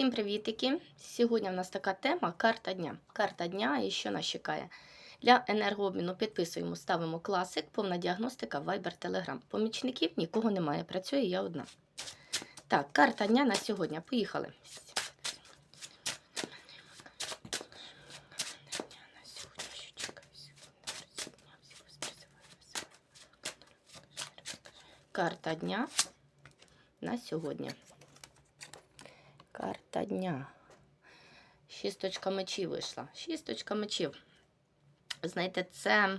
Всім привітики! Сьогодні в нас така тема карта дня. Карта дня і що нас чекає. Для енергообміну підписуємо, ставимо класик, повна діагностика, Viber, Telegram. Помічників нікого немає, працює я одна. Так, карта дня на сьогодні. Поїхали. Карта дня на сьогодні. Карта дня. Шісточка мечів вийшла. Шісточка мечів. Знаєте, це,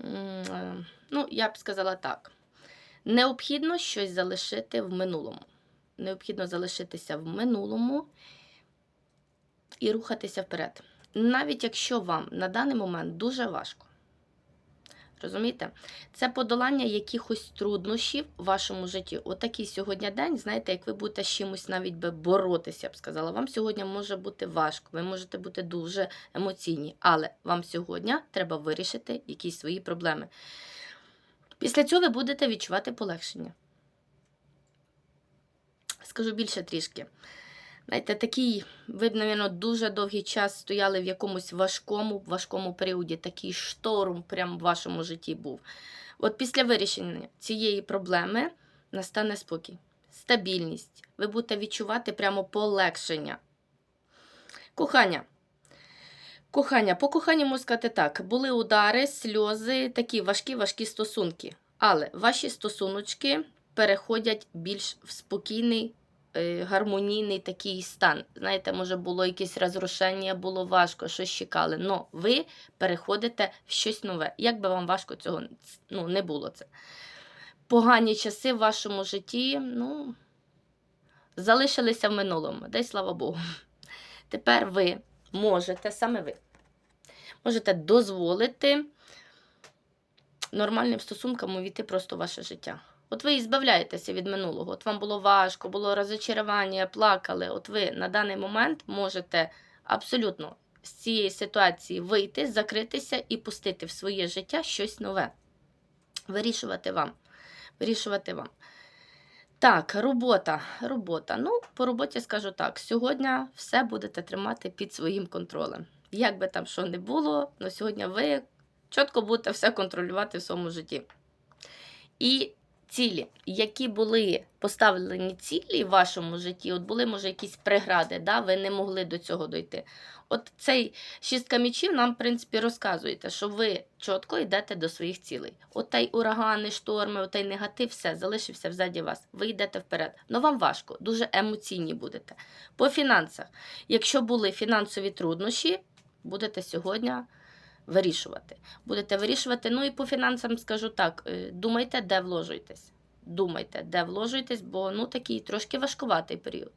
е, ну, я б сказала так. Необхідно щось залишити в минулому. Необхідно залишитися в минулому і рухатися вперед. Навіть якщо вам на даний момент дуже важко. Розумієте? Це подолання якихось труднощів в вашому житті. Отакий сьогодні день, знаєте, як ви будете з чимось навіть би боротися, я б сказала. Вам сьогодні може бути важко, ви можете бути дуже емоційні, але вам сьогодні треба вирішити якісь свої проблеми. Після цього ви будете відчувати полегшення. Скажу більше трішки. Знаєте, такий, ви б, мабуть, дуже довгий час стояли в якомусь важкому, важкому періоді, такий шторм прямо в вашому житті був. От після вирішення цієї проблеми настане спокій, стабільність. Ви будете відчувати прямо полегшення. Кохання. Кохання. По коханню можу сказати так: були удари, сльози, такі важкі-важкі стосунки. Але ваші стосуночки переходять більш в спокійний гармонійний такий стан. Знаєте, може, було якесь розрушення, було важко, щось чекали. Но ви переходите в щось нове. Як би вам важко цього ну, не було це. Погані часи в вашому житті, ну, залишилися в минулому. Дай слава Богу. Тепер ви можете, саме ви, можете дозволити нормальним стосункам увійти просто в ваше життя. От ви і збавляєтеся від минулого. От вам було важко, було розочарування, плакали. От ви на даний момент можете абсолютно з цієї ситуації вийти, закритися і пустити в своє життя щось нове. Вирішувати вам. Вирішувати вам. Так, робота. Робота. Ну, по роботі скажу так: сьогодні все будете тримати під своїм контролем. Як би там що не було, але сьогодні ви чітко будете все контролювати в своєму житті. І цілі, які були поставлені цілі в вашому житті, от були, може, якісь прегради, да, ви не могли до цього дойти. От цей шістка мічів нам, в принципі, розказуєте, що ви чітко йдете до своїх цілей. От той урагани, шторми, от той негатив, все залишився взаді вас. Ви йдете вперед. Но вам важко, дуже емоційні будете. По фінансах, якщо були фінансові труднощі, будете сьогодні вирішувати. Будете вирішувати. Ну і по фінансам скажу так: е, думайте, де вложуєтесь. Думайте, де вложуєтесь, бо ну такий трошки важкуватий період.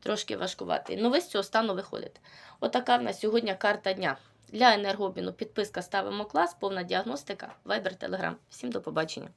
Трошки важкуватий. Ну, ви з цього стану виходите. Отака в нас сьогодні карта дня. Для енергообміну підписка ставимо клас, повна діагностика, вайбер, телеграм. Всім до побачення.